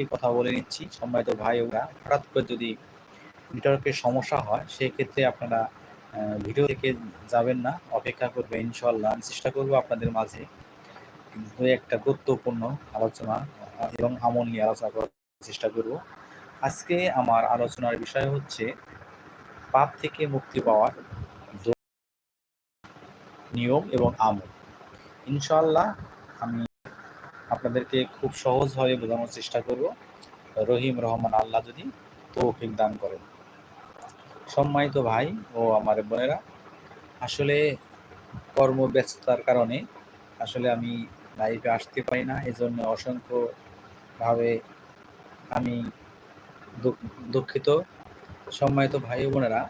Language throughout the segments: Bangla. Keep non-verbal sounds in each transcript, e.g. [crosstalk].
একটি কথা বলে নিচ্ছি। সম্মানিত ভাই ওরা হঠাৎ করে যদি নেটওয়ার্কের সমস্যা হয়, সেক্ষেত্রে আপনারা ভিডিও থেকে যাবেন না। অপেক্ষা করবে ইনশাল্লাহ আমি চেষ্টা করব আপনাদের মাঝে দু একটা গুরুত্বপূর্ণ আলোচনা এবং আমল নিয়ে আলোচনা করার চেষ্টা করব। আজকে আমার আলোচনার বিষয় হচ্ছে, পাপ থেকে মুক্তি পাওয়ার নিয়ম এবং আমল। ইনশাল্লাহ আমি আপনাদেরকে খুব সহজভাবে বোঝানোর চেষ্টা করব। রহিম রহমান আল্লাহ যদি তৌফিক দান করেন। সম্মানিত ভাই ও আমার বোনেরা, আসলে কর্মব্যস্ততার কারণে আসলে আমি লাইভে আসতে পারি না। এজন্য অসংখ্যভাবে আমি দুঃখ- দুঃখিত। সম্মানিত ভাই বোনেরা,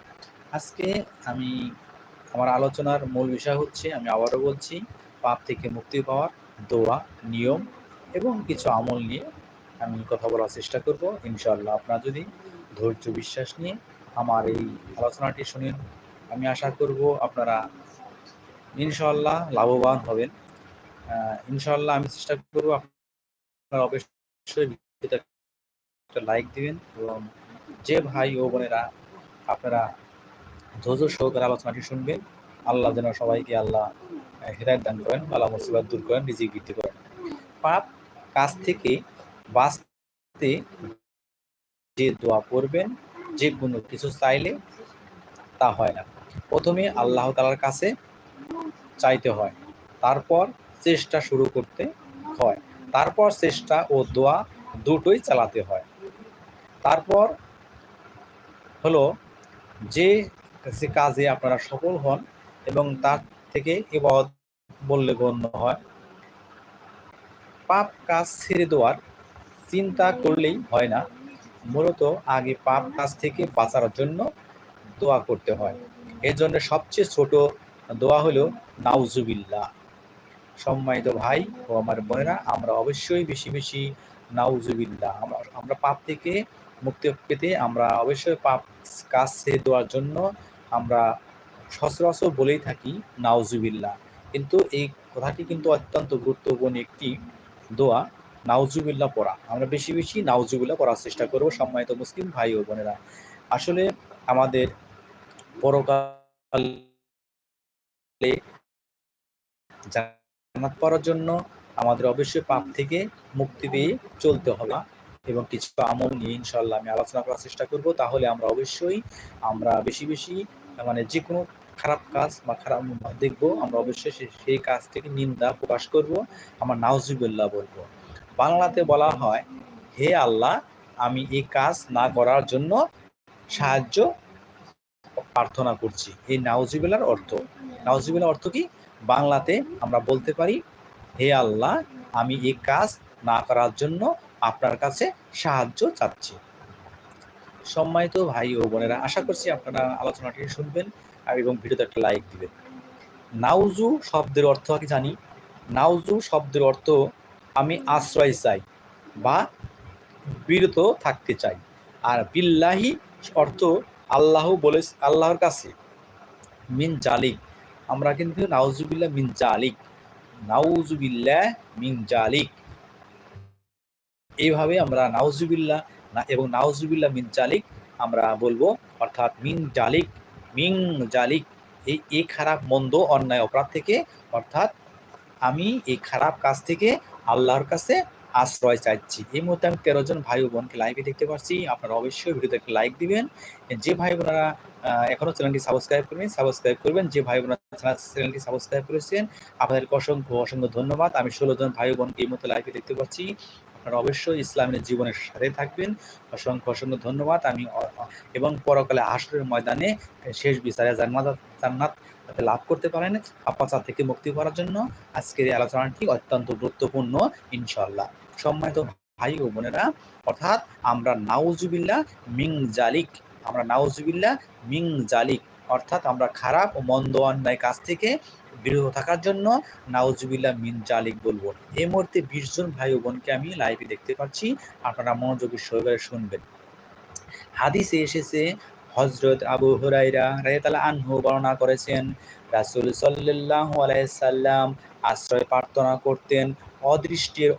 আজকে আমি আমার আলোচনার মূল বিষয় হচ্ছে, আমি আবারও বলছি, পাপ থেকে মুক্তি পাওয়ার দোয়া, নিয়ম এবং কিছু আমল নিয়ে আমি কথা বলার চেষ্টা করব। ইনশাআল্লাহ আপনারা যদি ধৈর্য বিশ্বাস নিয়ে আমার এই আলোচনাটি শুনেন, আমি আশা করব আপনারা ইনশাআল্লাহ লাভবান হবেন। ইনশাআল্লাহ আমি চেষ্টা করব আপনারা অবশ্যই একটা লাইক দিবেন এবং যে ভাই ও বোনেরা আপনারা ধৈর্য সহকারে আলোচনাটি শুনবেন, আল্লাহ যেন সবাইকে আল্লাহ হৃদায়ত দান করেন, আল্লাহ মুসিবত দূর করেন, রিজিক বৃদ্ধি করেন। পাপ কাজ থেকে বাঁচতে যে দোয়া করবেন, যে কোনো কিছু চাইলে তা হয় না। প্রথমে আল্লাহ তালার কাছে চাইতে হয়, তারপর চেষ্টা শুরু করতে হয়, তারপর চেষ্টা ও দোয়া দুটোই চালাতে হয়। তারপর হলো যে কাজে আপনারা সফল হন এবং তার থেকে এবাদ বললে গণ্য হয় পাপ কাজ ছেড়ে দেওয়ার চিন্তা করলেই হয় না। মূলত আগে পাপ কাজ থেকে বাঁচার জন্য দোয়া করতে হয়। এর জন্য সবচেয়ে ছোট দোয়া হলো, নাউজুবিল্লাহ। সম্মানিত ভাই ও আমার বোনেরা, আমরা অবশ্যই বেশি বেশি নাউজুবিল্লাহ। আমরা আমরা পাপ থেকে মুক্তি পেতে আমরা অবশ্যই পাপ কাজ ছেড়ে দেওয়ার জন্য আমরা সচরাচর বলেই থাকি, নাউজুবিল্লাহ। কিন্তু এই কথাটি কিন্তু অত্যন্ত গুরুত্বপূর্ণ একটি দোয়া নাউজুবিল্লাহ পড়া। আমরা বেশি বেশি নাউজুবিল্লাহ পড়ার চেষ্টা করব, সম্মানিত মুসলিম ভাই ও বোনেরা। আসলে আমাদের পরকালে জান্নাত পাওয়ার জন্য আমাদের অবশ্যই পাপ থেকে মুক্তি পেয়ে চলতে হবে এবং কিছু আমল নিয়ে ইনশাল্লাহ আমি আলোচনা করার চেষ্টা করব। তাহলে আমরা অবশ্যই আমরা বেশি বেশি মানে যে কোনো খারাপ কাজ বা খারাপ দেখব, আমরা অবশ্যই সেই কাজ থেকে নিন্দা প্রকাশ করব। আমার নাউজুবিল্লাহ বলব। বাংলাতে বলা হয়, হে আল্লাহ, আমি এই কাজ না করার জন্য সাহায্য প্রার্থনা করছি। এই নাউজুবিল্লার অর্থ। নাউজুবিল্লার অর্থ কি? বাংলাতে আমরা বলতে পারি, হে আল্লাহ, আমি এই কাজ না করার জন্য আপনার কাছে সাহায্য চাচ্ছি। সম্মানিত ভাই ও বোনেরা, আশা করছি আপনারা আলোচনাটি শুনবেন। আর এবং ভিডিওতে একটা লাইক দিবে। নাউজু শব্দের অর্থ আমি জানি। নাউজু শব্দের অর্থ আমি আশ্রয় চাই বা বিরত থাকতে চাই। আর বিল্লাহি অর্থ আল্লাহ বলে আল্লাহর কাছে। মিন জালিক। আমরা কিন্তু নাউজুবিল্লাহ মিন জালিক। নাউজুবিল্লাহ মিন জালিক। এইভাবে আমরা নাউজুবিল্লাহ এবং নাউজুবিল্লাহ মিন জালিক আমরা বলব। অর্থাৎ মিন জালিক মিন জালিক, এই এই খারাপ মন্দ অন্যায় অপরাধ থেকে, অর্থাৎ আমি এই খারাপ কাজ থেকে আল্লাহর কাছে আশ্রয় চাইছি। এই মুহূর্তে আমি তেরো জন ভাই বোনকে লাইভে দেখতে পাচ্ছি আপনারা অবশ্যই ভিডিওতে একটা লাইক দিবেন। যে ভাই বোনেরা এখনও চ্যানেলটি সাবস্ক্রাইব করবেন সাবস্ক্রাইব করবেন। যে ভাই বোনেরা চ্যানেলটি সাবস্ক্রাইব করেছেন, আপনাদেরকে অসংখ্য অসংখ্য ধন্যবাদ। আমি ষোলো জন ভাই বোনকে এই মুহূর্তে লাইভে দেখতে পাচ্ছি আপনারা অবশ্যই ইসলামের জীবনের সাথে থাকবেন। অসংখ্য অসংখ্য ধন্যবাদ। আমি এবং পরকালে হাসরের ময়দানে শেষ বিচারে জান্নাত জান্নাত লাভ করতে পারেন আপাচার থেকে মুক্তি করার জন্য আজকের এই আলোচনাটি অত্যন্ত গুরুত্বপূর্ণ ইনশাল্লাহ সম্মানিত ভাই ও বোনেরা, অর্থাৎ আমরা নাউজুবিল্লাহ মিং জালিক, আমরা নাউজুবিল্লাহ মিং জালিক, অর্থাৎ আমরা খারাপ ও মন্দ অন্যায় কাজ থেকে বিরত থাকার জন্য নাউজুবিল্লাহ মিন জালিক বলব। এই মুহূর্তে বিশ জন ভাই বোনকে আমি লাইভে দেখতে পাচ্ছি, আপনারা মনোযোগী সহকারে শুনবেন। হাদিসে এসেছে হজরত আবু হুরাইরা রায়তালা আনহু বর্ণনা করেছেন, রাসূল সাল্লাল্লাহু আলাইহি সাল্লাম আশ্রয় প্রার্থনা করতেন, অদৃষ্টির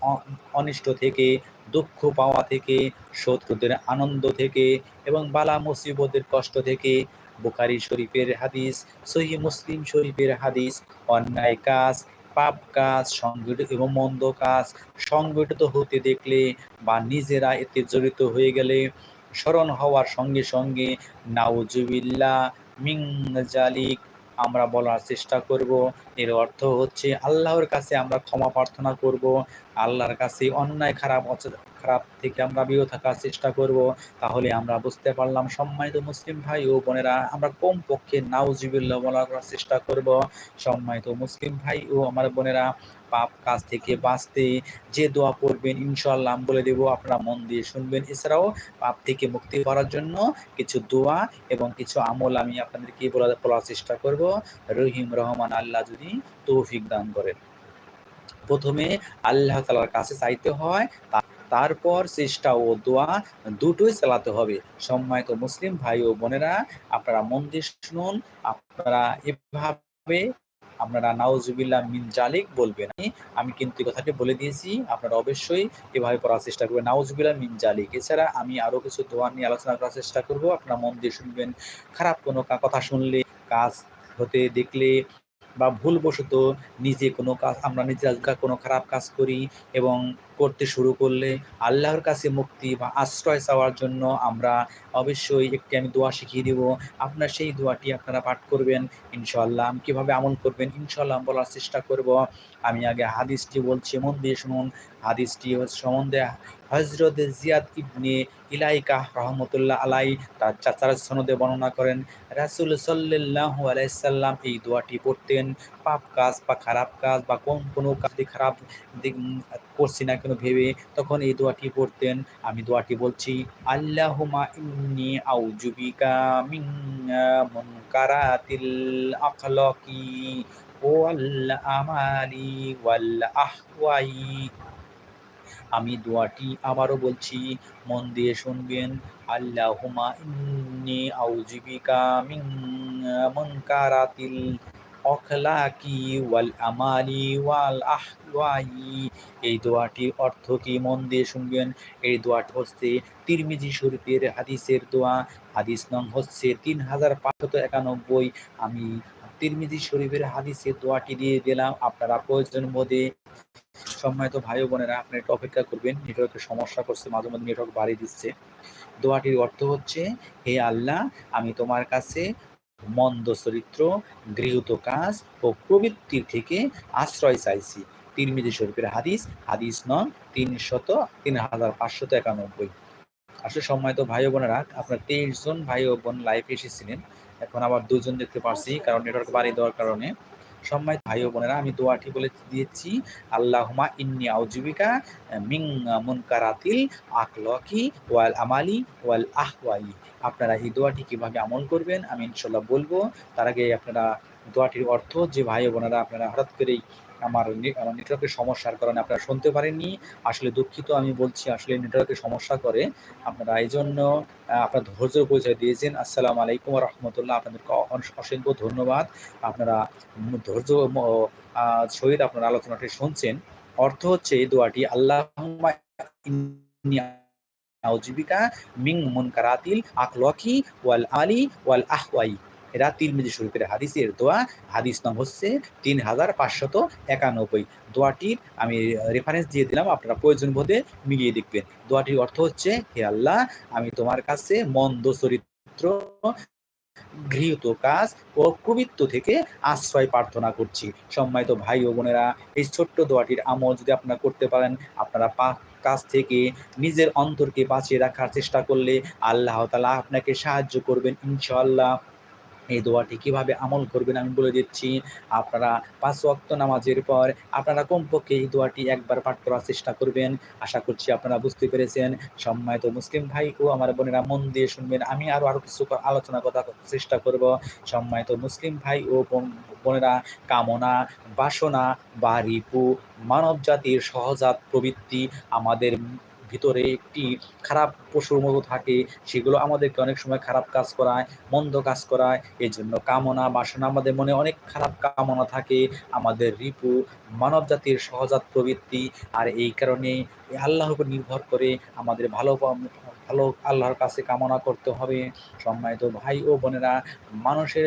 অনিষ্ট থেকে, দুঃখ পাওয়া থেকে, শত্রুদের আনন্দ থেকে এবং বালা মুসিবতের কষ্ট থেকে বুখারি শরীফের হাদিস সহি মুসলিম শরীফের হাদিস, অন্যায় কাজ, পাপ কাজ, সংগঠিত এবং মন্দ কাজ সংগঠিত হতে দেখলে বা নিজেরা এতে জড়িত হয়ে গেলে স্মরণ হওয়ার সঙ্গে সঙ্গে নাউজুবিল্লা মিং জালিক, আমরা বলার চেষ্টা করব। এর অর্থ হচ্ছে, আল্লাহর কাছে আমরা ক্ষমা প্রার্থনা করব, আল্লাহর কাছে অন্যায়, খারাপ খারাপ থেকে আমরা বিরত থাকার চেষ্টা করব, তাহলে আমরা বুঝতে পারলাম। সম্মানিত মুসলিম ভাই ও বোনেরা, আমরা কম পক্ষে নাউজিবিল্লা বলার চেষ্টা করব। সম্মানিত মুসলিম ভাই ও আমার বোনেরা, পাপ কাজ থেকে বাঁচতে যে দোয়া পড়বেন ইনশাল্লাহ বলে দেব, আপনারা মন দিয়ে শুনবেন। এছাড়াও পাপ থেকে মুক্তি করার জন্য কিছু দোয়া এবং কিছু আমল আমি আপনাদেরকে বলার চেষ্টা করব। রহিম রহমান আল্লাহ যদি তৌফিক দান করেন। প্রথমে আল্লাহ তালার কাছে চাইতে হয় তারপর চেষ্টা ও দোয়া দুটোই চালাতে হবে। সম্মানিত মুসলিম ভাই ও বোনেরা, আপনারা মন দিয়ে শুনুন, আপনারা এভাবে আপনারা নাউজুবিল্লাহ মিন জালিক বলবেন। আমি কিন্তু এই কথাটি বলে দিয়েছি, আপনারা অবশ্যই এভাবে পড়ার চেষ্টা করবেন। নাউজুবিল্লাহ মিন জালিক। এছাড়া আমি আরও কিছু দোয়া নিয়ে আলোচনা করার চেষ্টা করব। আপনারা মন দিয়ে শুনবেন, খারাপ কোনো কথা শুনলে, কাজ হতে দেখলে বা ভুলবশত নিজে কোনো কাজ, আমরা নিজে কোনো খারাপ কাজ করি এবং করতে শুরু করলে আল্লাহর কাছে মুক্তি বা আশ্রয় চাওয়ার জন্য আমরা অবশ্যই একটি আমি দোয়া শিখিয়ে দেব। আপনার সেই দোয়াটি আপনারা পাঠ করবেন ইনশাল্লাহ কীভাবে আমল করবেন ইনশাল্লাহ বলার চেষ্টা করব। আমি আগে হাদিসটি বলছি, মন দিয়ে শুনুন। হাদিসটি সম্বন্ধে হজরত জিয়াদ ইবনে ইলাইকা রহমতুল্লাহ আলাই তার চাচার সনদে বর্ণনা করেন, রাসুল সাল্লাহ আলাইসাল্লাম এই দোয়াটি পড়তেন, পাপ কাজ বা খারাপ কাজ বা কোন কোনো কাজ খারাপ দিক করছি না কেন ভেবে তখন এই দোয়াটি পড়তেন, আমি দোয়াটি বলছি আল্লাহুমা ইন্নি আউজুবিকা মিন মুনকারাতিল আখলাকি ওয়াল আমালি ওয়াল আহওয়াই। আমি দোয়াটি আবারও বলছি, মন দিয়ে শুনবেন আল্লাহুমা ইন্নি আউজুবিকা মিন মুনকারাতিল অখলাকি ওয়াল আমালি ওয়াল আহওয়াই। এই দোয়াটির অর্থ কি? মন দিয়ে শুনবেন। এই দোয়াটি হচ্ছে তিরমিজি শরীফের হাদিসের দোয়া। হাদিস নং হচ্ছে তিন হাজার পাঁচশত একানব্বই। আমি তিরমিজি শরীফের হাদিসের দোয়াটি দিয়ে দিলাম। আপনারা প্রয়োজন মধ্যে সম্মানিত ভাই বোনেরা আপনি একটু অপেক্ষা করবেন। নেটওয়ার্কের সমস্যা করছে, মাঝে মাঝে নেটওয়ার্ক বাড়িয়ে দিচ্ছে। দোয়াটির অর্থ হচ্ছে, হে আল্লাহ, আমি তোমার কাছে মন্দ চরিত্র, গৃহীত কাজ ও প্রবৃত্তির থেকে আশ্রয় চাইছি। তিরমিজি শরীফের হাদিস হাদিস নন তিনশত তিন হাজার পাঁচশত একানব্বই। আসলে সম্মানিত ভাই বোনেরা, আপনার তেইশ জন ভাই বোন লাইফে এসেছিলেন। এখন আবার দুজন দেখতে পারছি, কারণ নেটওয়ার্ক বাড়িয়ে দেওয়ার কারণে। সম্মানিত ভাই বোনেরা, আমি দোয়াটি বলে দিয়েছি। আল্লাহমা ইন্নি আউজীবিকা মিং মুনকারাতিল আকলকি ওয়াল আমালি ওয়াল আহওয়ালি আপনারা এই দোয়াটি কীভাবে আমল করবেন, আমি ইনশাল্লাহ বলব। তার আগে আপনারা দোয়াটির অর্থ যে ভাই বোনেরা, আপনারা হঠাৎ করেই আমার আমার নেটওয়ার্কের সমস্যার কারণে আপনারা শুনতে পারেননি। আসলে দুঃখিত, আমি বলছি আসলে নেটওয়ার্কের সমস্যা করে। আপনারা এই জন্য আপনার ধৈর্য পরিচয় দিয়েছেন। আসসালামু আলাইকুম রহমতুল্লাহ। আপনাদেরকে অসংখ্য ধন্যবাদ। আপনারা ধৈর্য সহিত আপনার আলোচনাটি শুনছেন। অর্থ হচ্ছে এই দোয়াটি আল্লাহ জীবিকা মিং মুনকারাতিল আকলকি ওয়াল আলী ওয়াল আহওয়াই। এরা তিরমিজি শরীফের হাদিসের দোয়া। হাদিস নাম হচ্ছে তিন হাজার পাঁচশত একানব্বই। দোয়াটির আমি রেফারেন্স দিয়ে দিলাম, আপনারা প্রয়োজন বোধে মিলিয়ে দেখবেন। দোয়াটির অর্থ হচ্ছে, হে আল্লাহ, আমি তোমার কাছে মন্দ চরিত্র, গৃহীত কাজ ও কবিত্ব থেকে আশ্রয় প্রার্থনা করছি। সম্মানিত ভাই ও বোনেরা, এই ছোট্ট দোয়াটির আমল যদি আপনারা করতে পারেন, আপনারা কাছ থেকে নিজের অন্তরকে বাঁচিয়ে রাখার চেষ্টা করলে আল্লাহ তালা আপনাকে সাহায্য করবেন ইনশাল্লাহ এই দোয়াটি কীভাবে আমল করবেন আমি বলে দিচ্ছি। আপনারা পাঁচ ওয়াক্ত নামাজের পর আপনারা কমপক্ষে এই দোয়াটি একবার পাঠ করার চেষ্টা করবেন। আশা করছি আপনারা বুঝতে পেরেছেন। সম্মানিত মুসলিম ভাই ও আমার বোনেরা, মন দিয়ে শুনবেন। আমি আরও আরও কিছু আলোচনা কথা চেষ্টা করব। সম্মানিত মুসলিম ভাই ও বোনেরা, কামনা, বাসনা বা রিপু মানব জাতির সহজাত প্রবৃত্তি আমাদের ভিতরে একটি খারাপ পশুর মতো থাকে, সেগুলো আমাদেরকে অনেক সময় খারাপ কাজ করায়, মন্দ কাজ করায়। এই জন্য কামনা, বাসনা, আমাদের মনে অনেক খারাপ কামনা থাকে। আমাদের রিপু মানব জাতির সহজাত প্রবৃত্তি, আর এই কারণে আল্লাহর উপর নির্ভর করে আমাদের ভালো ভালো আল্লাহর কাছে কামনা করতে হবে। সম্মানিত ভাই ও বোনেরা, মানুষের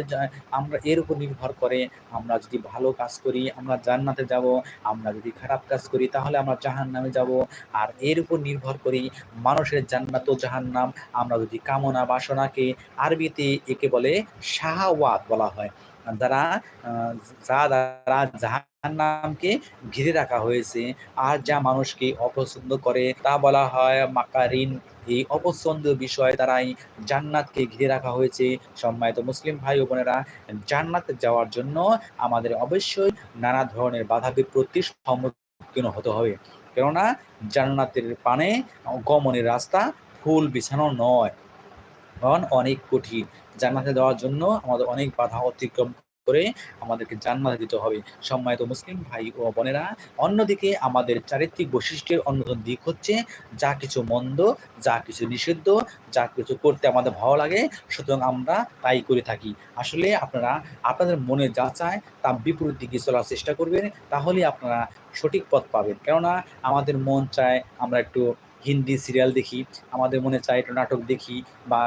আমরা এর উপর নির্ভর করে আমরা যদি ভালো কাজ করি, আমরা জান্নাতে যাব, আমরা যদি খারাপ কাজ করি, তাহলে আমরা জাহান নামে যাব। আর এর উপর নির্ভর করি মানুষের জান্নাত ও জাহান্নাম। আমরা যদি কামনা বাসনাকে আরবিতে একে বলে শাহওয়াত বলা হয়। যারা যা দ্বারা জাহান্নামকে ঘিরে রাখা হয়েছে, আর যা মানুষকে অপছন্দ করে, তা বলা হয় মাকারিন। এই অপছন্দ বিষয় দ্বারাই জান্নাতকে ঘিরে রাখা হয়েছে। সম্মানিত মুসলিম ভাই ও বোনেরা, জান্নাতে যাওয়ার জন্য আমাদের অবশ্যই নানা ধরনের বাধা বিপত্তির সম্মুখীন হতে হবে। কেননা, জান্নাতের পানে গমনের রাস্তা ফুল বিছানো নয়। কারণ অনেক কঠিন। জান্নাতে দেওয়ার জন্য আমাদের অনেক বাধা অতিক্রম করে আমাদেরকে জান্নাত দিতে হবে। সম্মানিত মুসলিম ভাই ও বোনেরা, অন্যদিকে আমাদের চারিত্রিক বৈশিষ্ট্যের অন্যতম দিক হচ্ছে যা কিছু মন্দ, যা কিছু নিষিদ্ধ, যা কিছু করতে আমাদের ভালো লাগে, সুতরাং আমরা তাই করে থাকি। আসলে আপনারা, আপনাদের মনে যা চায় তা বিপরীত দিকে চলার চেষ্টা করবেন। তাহলে আপনারা সঠিক পথ পাবেন। কেননা আমাদের মন চায় আমরা একটু হিন্দি সিরিয়াল দেখি, আমাদের মনে চায় একটু নাটক দেখি বা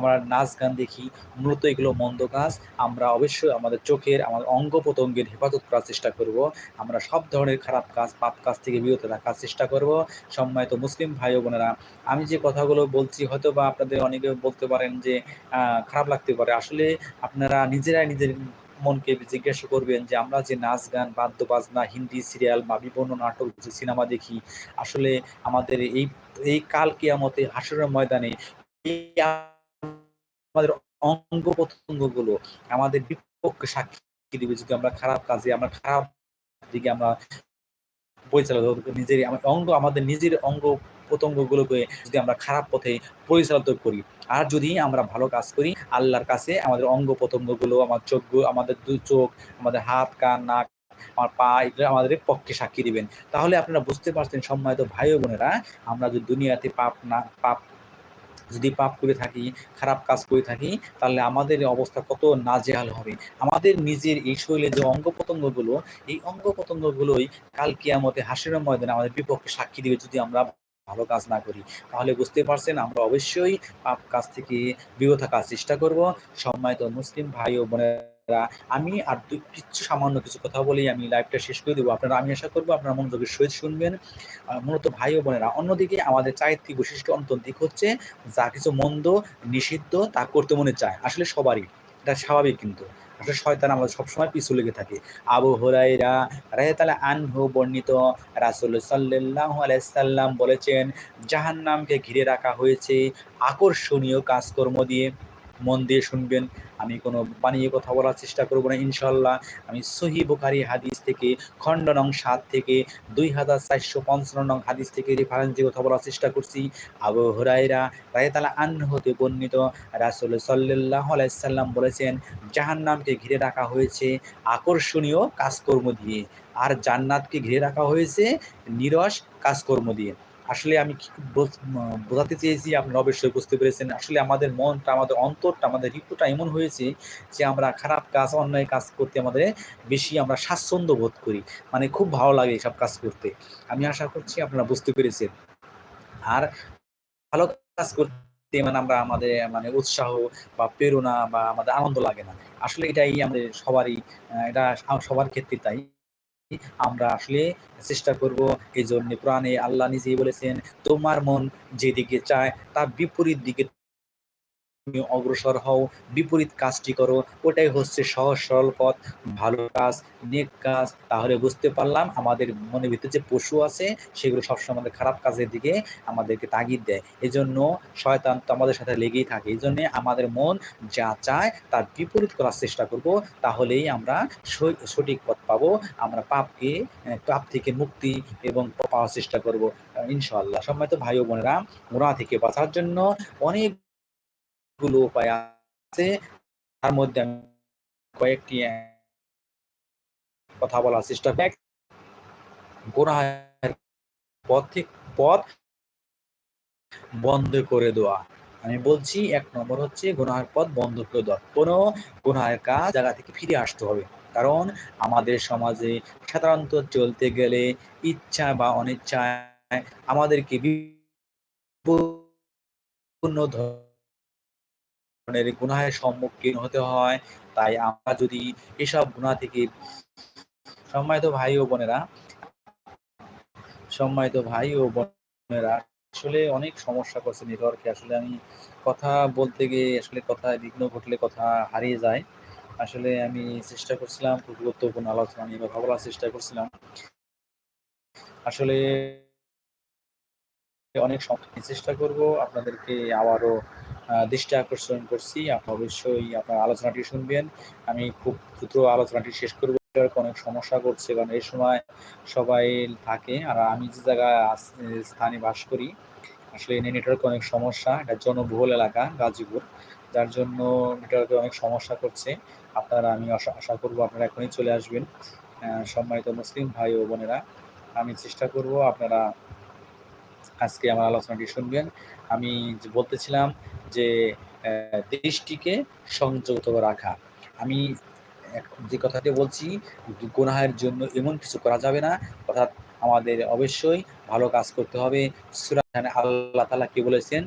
আমরা নাচ গান দেখি, মূলত এগুলো মন্দ কাজ। আমরা অবশ্যই আমাদের চোখের, আমাদের অঙ্গ প্রত্যঙ্গের হেফাজত করার চেষ্টা করব। আমরা সব ধরনের খারাপ কাজ, পাপ কাজ থেকে বিরত রাখার চেষ্টা করব। সম্মানিত মুসলিম ভাই বোনেরা, আমি যে কথাগুলো বলছি হয়তো বা আপনাদের অনেকে বলতে পারেন যে খারাপ লাগতে পারে। আসলে আপনারা নিজেরাই নিজের মনকে জিজ্ঞাসা করবেন যে, আমরা যে নাচ গান বাদ্য বাজনা হিন্দি সিরিয়াল বা বিভিন্ন নাটক, যে সিনেমা দেখি, আসলে আমাদের এই এই কাল কেয়ামতে হাসরের ময়দানে আমাদের অঙ্গ প্রত্যঙ্গগুলো আমাদের বিপক্ষে সাক্ষী দিবে। যদি আমরা খারাপ কাজে, আমরা খারাপ দিকে আমরা পরিচালিত নিজের অঙ্গ, আমাদের নিজের অঙ্গ প্রত্যঙ্গগুলোকে যদি আমরা খারাপ পথে পরিচালিত করি, আর যদি আমরা ভালো কাজ করি, আল্লাহর কাছে আমাদের অঙ্গ প্রত্যঙ্গগুলো আমার চোখ আমাদের দু চোখ, আমাদের হাত, কান, নাক, আমার পা, এগুলো আমাদের পক্ষে সাক্ষী দিবেন। তাহলে আপনারা বুঝতে পারছেন, সম্মানিত ভাই বোনেরা, আমরা যদি দুনিয়াতে পাপ না, পাপ যদি পাপ করে থাকি, খারাপ কাজ করে থাকি, তাহলে আমাদের অবস্থা কত নাজেহাল হবে। আমাদের নিজের এই শরীরে যে অঙ্গ প্রত্যঙ্গগুলো এই অঙ্গ প্রত্যঙ্গগুলোই কাল কিয়ামতে হাসির ময়দানে আমাদের বিপক্ষে সাক্ষী দিবে যদি আমরা ভালো কাজ না করি, তাহলে বুঝতে পারছেন আমরা অবশ্যই পাপ কাজ থেকে বিরত থাকার চেষ্টা করব। সম্মানিত মুসলিম ভাই ও বোনেরা, আমি আর দু কিছু সামান্য কিছু কথা বলেই আমি লাইভটা শেষ করে দেবো। আপনারা, আমি আশা করব আপনারা মনোযোগের সহিত শুনবেন। মূলত ভাই ও বোনেরা, অন্যদিকে আমাদের চারিত্রিক বৈশিষ্ট্য দিক হচ্ছে, যা কিছু মন্দ, নিষিদ্ধ, তা করতে মনে চায়। আসলে সবারই, এটা স্বাভাবিক কিন্তু। আসলে শয়তান আমাদের সবসময় পিছু লেগে থাকে। আবু হরাইরা রাহেতালা আনহু বর্ণিত রাসুল সাল্লাহ আলাইসাল্লাম বলেছেন, জাহান্নামকে ঘিরে রাখা হয়েছে আকর্ষণীয় কাজকর্ম দিয়ে। মন দিয়ে শুনবেন। আমি কোনো বানিয়ে কথা বলার চেষ্টা করব না ইনশাল্লাহ আমি সহি বুখারি হাদিস থেকে, খণ্ড নং সাত থেকে, দুই হাজার চারশো পঞ্চান্ন নং হাদিস থেকে রেফারেন্স দিয়ে কথা বলার চেষ্টা করছি। আবু হরাইরা রায়তালা আন হতে বর্ণিত রাসুল সাল্লাহ আলাইসাল্লাম বলেছেন, জাহান্নামকে ঘিরে রাখা হয়েছে আকর্ষণীয় কাজকর্ম দিয়ে। আর জান্নাতকে ঘিরে রাখা হয়েছে নিরস কাজকর্ম দিয়ে। আসলে আমি কি বোঝাতে চেয়েছি আপনারা অবশ্যই বুঝতে পেরেছেন। আসলে আমাদের মনটা, আমাদের অন্তরটা, আমাদের হৃদয়টা এমন হয়েছে যে আমরা খারাপ কাজ, অন্যায় কাজ করতে আমাদের বেশি আমরা স্বাচ্ছন্দ্য বোধ করি। মানে খুব ভালো লাগে এসব কাজ করতে। আমি আশা করছি আপনারা বুঝতে পেরেছেন। আর ভালো কাজ করতে মানে আমরা আমাদের মানে উৎসাহ বা প্রেরণা বা আমাদের আনন্দ লাগে না। আসলে এটাই আমাদের সবারই এটা সবার ক্ষেত্রে তাই। আমরা আসলে চেষ্টা করব এই জন্য প্রাণে আল্লাহ নিজেই বলেছেন, তোমার মন যেদিকে চায় তার বিপরীত দিকে অগ্রসর হও, বিপরীত কাজটি করো, ওটাই হচ্ছে সহজ, সরল পথ। ভালো কাজ, নেক কাজ, তাহলে বুঝতে পারলাম আমাদের মনের ভিতরে যে পশু আছে, সেগুলো সবসময় আমাদের খারাপ কাজের দিকে আমাদেরকে তাগিদ দেয়। এই জন্য শয়তান তো আমাদের সাথে লেগেই থাকে। এই জন্যে আমাদের মন যা চায়, তার বিপরীত করার চেষ্টা করব। তাহলেই আমরা সঠিক পথ পাবো। আমরা পাপকে পাপ থেকে মুক্তি এবং পাওয়ার চেষ্টা করব। ইনশাল্লাহ সম্মানিত ভাই ও বোনেরা, ওরা থেকে বাঁচার জন্য অনেক গুলো উপায় আছে, তার মধ্যে কয়েকটি কথা বলার চেষ্টা করি। পথ পথ বন্ধ করে দেওয়া। আমি বলছি, এক নম্বর হচ্ছে গুনাহের পথ বন্ধ করে দেওয়া। কোনো গুনাহের কাজ জায়গা থেকে ফিরে আসতে হবে। কারণ আমাদের সমাজে সাধারণত চলতে গেলে ইচ্ছা বা অনিচ্ছায় আমাদেরকে বিভিন্ন ধরনের গুনাহের সম্মুখীন হতে হয়। তাই আমরা যদি এসব গুণা থেকে সম্মানিত ভাই ও বোনেরা, সম্মানিত ভাই ও বোনেরা, আসলে অনেক সমস্যা করছে নেটওয়ার্কে। আসলে আমি কথা বলতে গিয়ে আসলে কথা বিঘ্ন ঘটলে কথা হারিয়ে যায়। আসলে আমি চেষ্টা করছিলাম, খুব গুরুত্বপূর্ণ আলোচনা নিয়ে কথা বলার চেষ্টা করছিলাম। আসলে অনেক চেষ্টা করব, আপনাদেরকে আবারও দৃষ্টি আকর্ষণ করছি। অবশ্যই আপনার আলোচনাটি শুনবেন। আমি খুব দ্রুত আলোচনাটি শেষ করব। অনেক সমস্যা করছে কারণ এই সময় সবাই থাকে। আর আমি যে জায়গায় স্থানে বাস করি, আসলে নেটওয়ার্ক অনেক সমস্যা। এটা জনবহুল এলাকা, গাজীপুর। যার জন্য নেটওয়ার্কে অনেক সমস্যা করছে। আপনারা, আমি আশা করব আপনারা এখনই চলে আসবেন। সম্মানিত মুসলিম ভাই ও বোনেরা, আমি চেষ্টা করব আপনারা আজকে আমার আলোচনাটি শুনবেন। আমি বলতেছিলাম যে দৃষ্টিকে সংযত রাখা। আমি যে কথাটি বলছি, গুনাহের জন্য এমন কিছু করা যাবে না। অর্থাৎ আমাদের অবশ্যই ভালো কাজ করতে হবে। আল্লাহ তালা কি বলেছেন?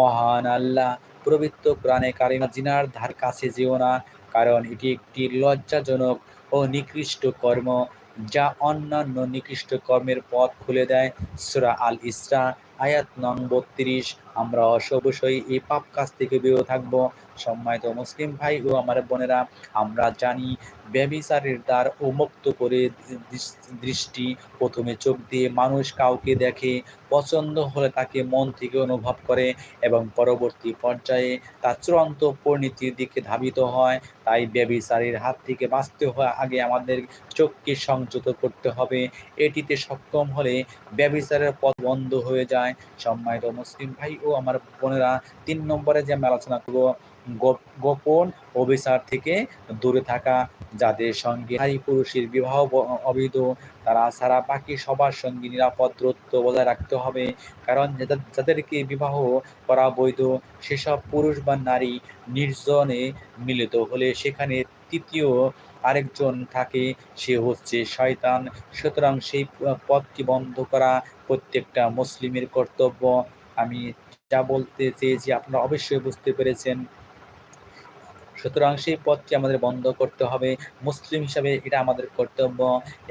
মহান আল্লাহ প্রবৃত্ত প্রাণে কারিমা, জিনার ধার কাছে যেও না। কারণ এটি একটি লজ্জাজনক ও নিকৃষ্ট কর্ম, যা অন্যান্য নিকৃষ্ট কর্মের পথ খুলে দেয়। সুরা আল ইসরা আয়াত নং বত্রিশ আমরা অবশ্যই এই পাপ কাজ থেকে বিরত থাকব। সম্মানিত মুসলিম ভাই ও আমার বোনেরা, আমরা জানি ব্যবিচারের দ্বার উন্মুক্ত করে দৃষ্টি প্রথমে চোখ দিয়ে মানুষ কাউকে দেখে, পছন্দ হলে তাকে মন থেকে অনুভব করে এবং পরবর্তী পর্যায়ে তার চূড়ান্ত পরিণতির দিকে ধাবিত হয়। তাই ব্যবিচারের হাত থেকে বাঁচতে হয় আগে আমাদের চোখকে সংযত করতে হবে। এটিতে সক্ষম হলে ব্যবিচারের পথ বন্ধ হয়ে যায়। সম্মানিত মুসলিম ভাই আমার বোনেরা তিন নম্বরে যে আমি আলোচনা করব গোপন অবিচার থেকে দূরে থাকা যাদের সঙ্গে নারী পুরুষের বিবাহ অবৈধ, তারা ছাড়া বাকি সবার সঙ্গে নিরাপদ দূরত্ব বজায় রাখতে হবে। কারণ যাদেরকে বিবাহ করা বৈধ, সেসব পুরুষ বা নারী নির্জনে মিলিত হলে সেখানে তৃতীয় আরেকজন থাকে, সে হচ্ছে শয়তান। সুতরাং সেই পথটি বন্ধ করা প্রত্যেকটা মুসলিমের কর্তব্য। আমি যা বলতে চেয়েছি আপনারা অবশ্যই বুঝতে পেরেছেন। সুতরাং সেই পথটি আমাদের বন্ধ করতে হবে। মুসলিম হিসাবে এটা আমাদের কর্তব্য।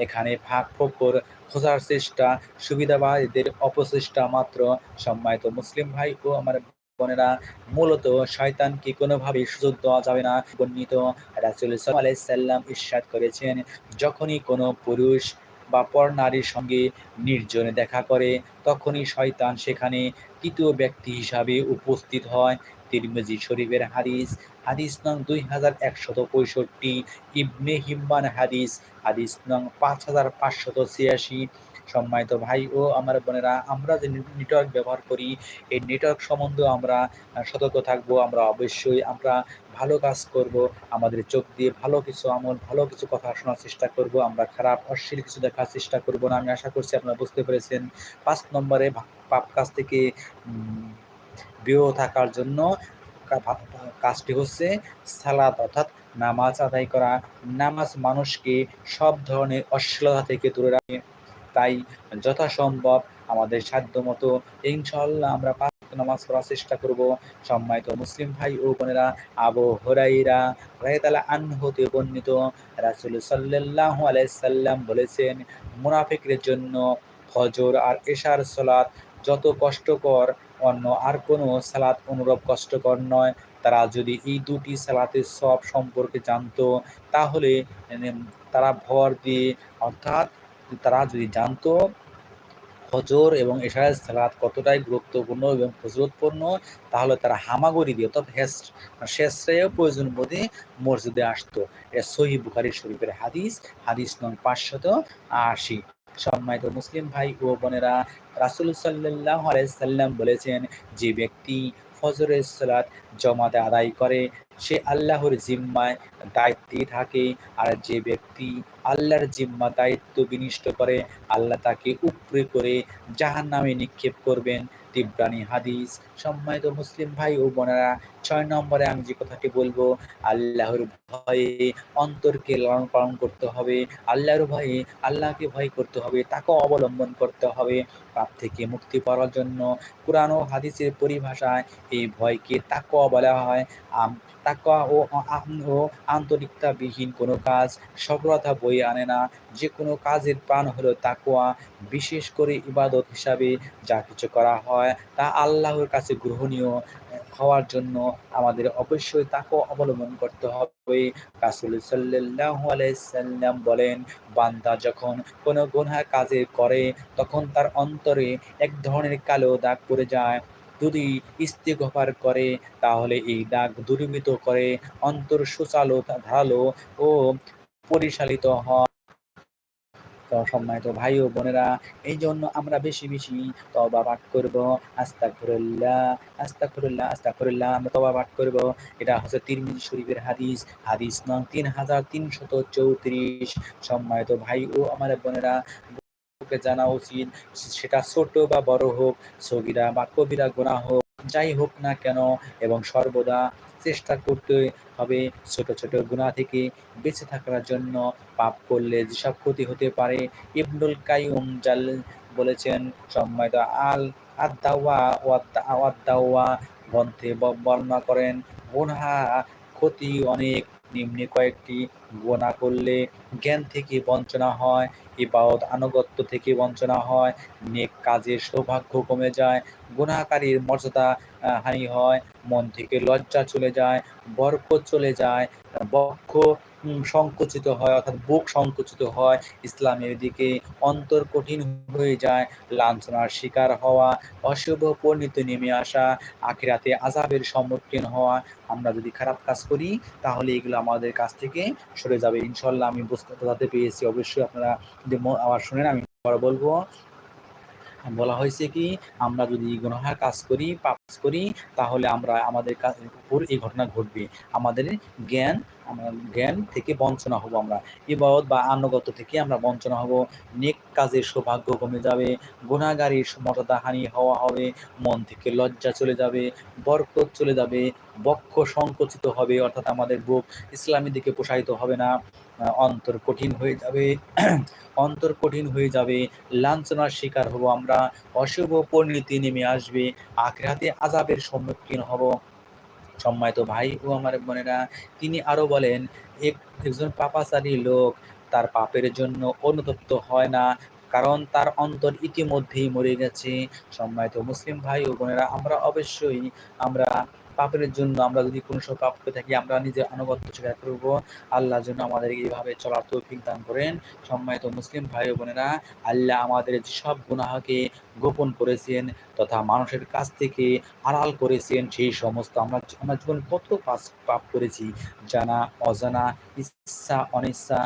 এখানে ফাঁক ফোকর, খোঁজার চেষ্টা সুবিধাবাদীদের অপচেষ্টা মাত্র। সম্মানিত মুসলিম ভাই ও আমার বোনেরা, মূলত শয়তানকে কোনোভাবে সুযোগ দেওয়া যাবে না। বর্ণিত রাসুল সাল্লাম ইস্বাদ করেছেন, যখনই কোনো পুরুষ বা পর নারীর সঙ্গে নির্জনে দেখা করে, তখনই শয়তান সেখানে তৃতীয় ব্যক্তি হিসাবে উপস্থিত হয়। তিরমিজি শরীফের হাদিস হাদিস নং দুই হাজার একশত পঁয়ষট্টি, ইবনে হিম্মান হাদিস হাদিস নং পাঁচ হাজার পাঁচশত ছিয়াশি। সম্মানিত ভাই ও আমার বোনেরা, আমরা যে নেটওয়ার্ক ব্যবহার করি, এই নেটওয়ার্ক সম্বন্ধে আমরা সতর্ক থাকব। আমরা অবশ্যই আমরা ভালো কাজ করব, আমাদের চোখ দিয়ে ভালো কিছু আমল, ভালো কিছু কথা শোনার চেষ্টা করব, আমরা খারাপ, অশ্লীল কিছু দেখার চেষ্টা করব না, আমি আশা করছি আপনারা বুঝতে পেরেছেন। পাঁচ নম্বরে পাপ কাজ থেকে বিরত থাকার জন্য কাজটি হচ্ছে সালাদ অর্থাৎ নামাজ আদায় করা। নামাজ মানুষকে সব ধরনের অশ্লীলতা থেকে দূরে রাখে। তাই যথাসম্ভব আমাদের সাধ্য মতো ইনশাল্লাহ আমরা নামাজ পড়ার চেষ্টা করব। সম্মানিত মুসলিম ভাই ও বোনেরা, আবু হরাইরা রায়তালা আন হতে বর্ণিত রাসুল সাল্লাহ আলাইসাল্লাম বলেছেন, মুনাফিকদের জন্য ফজর আর এশার সলাৎ যত কষ্টকর, অন্য আর কোনো সালাত অনুরূপ কষ্টকর নয়। তারা যদি এই দুটি সালাতের সব সম্পর্কে জানতো, তাহলে তারা ভর দিয়ে, অর্থাৎ, তারা যদি জানতো ফজর এবং এশারের সালাত কতটাই গুরুত্বপূর্ণ এবং ফজরতপূর্ণ, তাহলে তারা হামাগরি দিয়ে অর্থাৎ হেস শেষরেও প্রয়োজন বোধে মসজিদে আসতো। এটা সহি বুখারি শরীফের হাদিস হাদিস নং পাঁচশত আশি। সম্মানিত মুসলিম ভাই ও বোনেরা, রাসুল সাল্লাহ আলাইসাল্লাম বলেছেন, যে ব্যক্তি ফজরের সালাত জমাতে আদায় করে সে আল্লাহর জিম্মায় দায়িত্বে থাকে আর যে ব্যক্তি আল্লাহর জিম্মা দায়িত্ব বিনিষ্ট করে, আল্লাহ তাকে উপরে করে জাহান নামে নিক্ষেপ করবেন। তিব্রানী হাদিস, সম্মানিত মুসলিম ভাই ও বোনেরা ছয় নম্বরে আমি যে কথাটি বলব, আল্লাহর ভয়ে অন্তরকে লালন পালন করতে হবে। আল্লাহর ভয়ে আল্লাহকে ভয় করতে হবে, তাকে অবলম্বন করতে হবে। পাপ থেকে মুক্তি পাওয়ার জন্য কোরআন ও হাদিসের পরিভাষায় এই ভয়কে তাকওয়া বলা হয়। তাকওয়া ও ও আন্তরিকতাবিহীন কোনো কাজ সফলতা বয়ে আনে না। যে কোনো কাজের প্রাণ হলো তাকওয়া, বিশেষ করে ইবাদত হিসাবে যা কিছু করা হয় তা আল্লাহর কাছে গ্রহণীয়। হওয়ার জন্য আমাদের অবশ্যই তাকে অবলম্বন করতে হবে। রাসুল সাল্লাহ আলাইসাল্লাম বলেন, বান্দা যখন কোনো গুনহা কাজে করে, তখন তার অন্তরে এক ধরনের কালো দাগ পড়ে যায়। যদি ইস্তেগফার করে, তাহলে এই দাগ দূরীভূত করে অন্তর সুচালো, ধারালো ও পরিচালিত হয়। সম্মানিত ভাই ও বোনেরা এই জন্য আমরা বেশি বেশি তবা পাঠ করব। আস্তা করল্লা আস্তা করল্লা আস্তা আমরা তবা পাঠ করব। এটা হচ্ছে তিরমিজি শরীফের হাদিস হাদিস নং তিন হাজার তিনশত চৌত্রিশ। সম্মানিত ভাই ও আমার বোনেরা জানা উচিত, সেটা ছোট বা বড় হোক সগিরা বা কবিরা গোনা হোক, যাই হোক না কেন, এবং সর্বদা চেষ্টা করতে হবে ছোট ছোট গুণা থেকে বেঁচে থাকার জন্য। পাপ করলে যেসব ক্ষতি হতে পারে, ইবনুল কাইম জাল বলেছেন, সম্মানিত আল আদাওয়া ওয়াদ্দাওয়া গ্রন্থে বর্ণনা করেন, গুনহা ক্ষতি অনেক নিম্নে কয়েকটি গোনা করলে জ্ঞান থেকে বঞ্চনা হয় ইবাদত আনুগত্য থেকে বঞ্চনা হয়, নেক কাজের সৌভাগ্য কমে যায় গুণাকারীর মর্যাদা হানি হয়, মন থেকে লজ্জা চলে যায়, বরকত চলে যায়, বক্ষ সংকুচিত হয় অর্থাৎ বুক সংকুচিত হয়, ইসলামের দিকে অন্তর কঠিন হয়ে যায়, লাঞ্ছনার শিকার হওয়া, অশুভ পরিণতি নেমে আসা, আখিরাতে আজাবের সম্মুখীন হওয়া। আমরা যদি খারাপ কাজ করি, তাহলে এগুলো আমাদের কাছ থেকে সরে যাবে। ইনশাল্লাহ আমি বুঝতে বোঝাতে পেরেছি। অবশ্যই আপনারা যদি আবার শুনেন, আমি বলব বলা হয়েছে কি, আমরা যদি গুনাহার কাজ করি, পাপ করি, তাহলে আমরা আমাদের উপর এই ঘটনা ঘটবে। আমাদের জ্ঞান জ্ঞান থেকে বঞ্চনা হব আমরা। ইবাদত বা আনুগত থেকে আমরা বঞ্চনা হব। নেক কাজের সৌভাগ্য কমে যাবে গুণাগারীর মর্যাদা হানি হওয়া হবে, মন থেকে লজ্জা চলে যাবে, বরকত চলে যাবে, বক্ষ সংকুচিত হবে, অর্থাৎ আমাদের বুক ইসলামী দিকে প্রসারিত হবে না। অন্তর কঠিন হয়ে যাবে, [clears throat] অন্তর কঠিন হয়ে যাবে, লাঞ্ছনার শিকার হব আমরা, অশুভ পরিণতি নেমে আসবে আখরাতে আজাবের সম্মুখীন হব। সম্মানিত ভাই ও আমার বোনেরা, তিনি আরও বলেন, এক, একজন পাপাচারী লোক তার পাপের জন্য অনুতপ্ত হয় না, কারণ তার অন্তর ইতিমধ্যেই মরে গেছে। সম্মানিত মুসলিম ভাই ও বোনেরা, আমরা অবশ্যই, আমরা পাপের জন্য আমরা যদি কোনো সব পাপ করে থাকি, আমরা নিজের আনুগত্য স্বীকার করব। আল্লাহর জন্য আমাদের এইভাবে চলার তৌফিক দান করেন। সম্মানিত মুসলিম ভাই বোনেরা, আল্লাহ আমাদের যেসব গুনাহকে গোপন করেছেন তথা মানুষের কাছ থেকে আড়াল করেছেন, সেই সমস্ত আমরা আমরা জীবন কত পাপ পাপ করেছি, জানা, অজানা, ইচ্ছা, অনিচ্ছা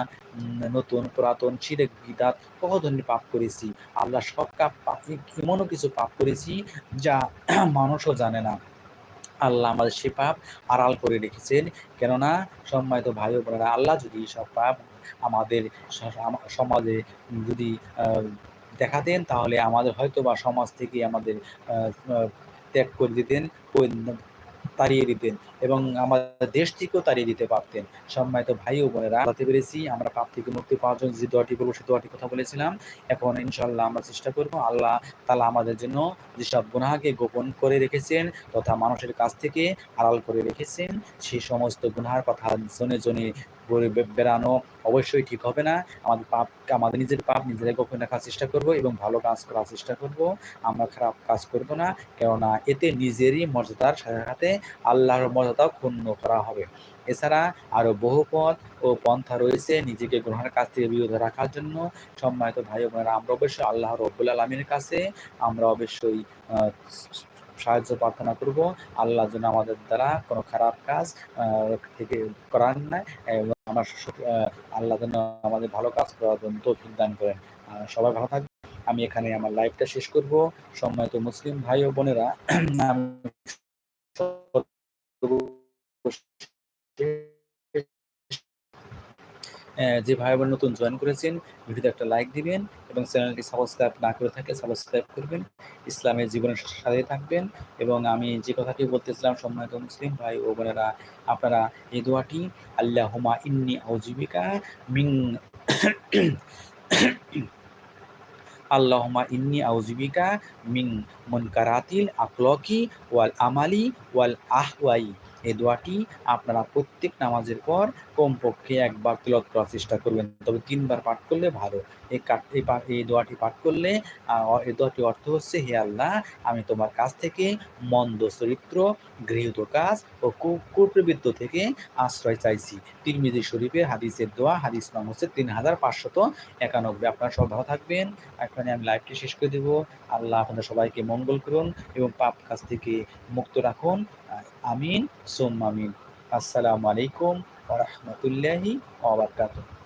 নতুন, পুরাতন চিরেক বিদাত কত ধরনের পাপ করেছি। আল্লাহ সব কাপ পাপ, এমনও কিছু পাপ করেছি যা [clears throat] মানুষও জানে না। আল্লাহ আমাদের সে পাপ আড়াল করে রেখেছেন। কেননা সম্মানিত ভাই বোনেরা, আল্লাহ যদি সব পাপ আমাদের সমাজে যদি দেখাতেন, তাহলে আমাদের হয়তো বা সমাজ থেকে আমাদের ত্যাগ করে দিতেন তাড়িয়ে দিতেন এবং আমাদের দেশ থেকেও তাড়িয়ে দিতে পারতেন। সম্মানিত ভাই ও বোনেরা বলতে পেরেছি আমরা পাপ থেকে মুক্তি পাওয়ার জন্য যে দোয়াটি বলব, সে দোয়াটি কথা বলেছিলাম। এখন ইনশাল্লাহ আমরা চেষ্টা করব আল্লাহ তালা আমাদের জন্য যেসব গুনাহাকে গোপন করে রেখেছেন তথা মানুষের কাছ থেকে আড়াল করে রেখেছেন সেই সমস্ত গুনাহার কথা জনে জনে বেড়ানো অবশ্যই ঠিক হবে না। আমাদের পাপ, আমাদের নিজের পাপ নিজেরাই গোপন রাখার চেষ্টা করব এবং ভালো কাজ করার চেষ্টা করব। আমরা খারাপ কাজ করব না, কেননা এতে নিজেরই মর্যাদার সাথে সাথে আল্লাহর মর্যাদাও ক্ষুণ্ণ করা হবে। এছাড়া আরও বহু পথ ও পন্থা রয়েছে নিজেকে গ্রহণের কাছ থেকে বিরত রাখার জন্য। সম্মানিত ভাই বোনেরা আমরা অবশ্যই আল্লাহ রব্বুল আলমীর কাছে, আমরা অবশ্যই সাহায্য প্রার্থনা করব। আল্লাহ যেন আমাদের দ্বারা কোনো খারাপ কাজ থেকে করার না এবং আমার আল্লাহ যেন আমাদের ভালো কাজ করার জন্য তৌফিক দান করেন। সবাই ভালো থাকবে আমি এখানে আমার লাইফটা শেষ করব। সম্মানিত মুসলিম ভাই ও বোনেরা [clears throat] যে ভাই বোন নতুন জয়েন করেছেন, ভিডিওতে একটা লাইক দিবেন এবং চ্যানেলটি সাবস্ক্রাইব না করে থাকে সাবস্ক্রাইব করবেন। ইসলামের জীবনের সাথে থাকবেন এবং আমি যে কথাটি বলতেছিলাম, সম্মানিত মুসলিম ভাই ও বোনেরা, আপনারা এই দোয়াটি আল্লাহ হুমা ইন্নি আউজিবিকা মিং আল্লাহমা ইন্নি আউজিবিকা মিং মুনকারাতিল আকলকি ওয়াল আমালি ওয়াল আহওয়াই। এই দোয়াটি আপনারা প্রত্যেক নামাজের পর কমপক্ষে একবার তিলত করার চেষ্টা করবেন। তবে তিনবার পাঠ করলে ভালো। এই এই দোয়াটি পাঠ করলে এই দোয়াটির অর্থ হচ্ছে, হে আল্লাহ, আমি তোমার কাছ থেকে মন্দ চরিত্র, গৃহীত কাজ ও কুপ্রবৃত্ত থেকে আশ্রয় চাইছি। তিরমিজি শরীফের হাদিসের দোয়া, হাদিস নাম হচ্ছে তিন হাজার পাঁচশত একানব্বই। আপনারা সব ভালো থাকবেন। এখানে আমি লাইভটি শেষ করে দেব। আল্লাহ আপনাদের সবাইকে মঙ্গল করুন এবং পাপ কাজ থেকে মুক্ত রাখুন। আমিন সোম আমিন। আসসালামু আলাইকুম ওরহমতুল্লাহি ওবরকাতুহ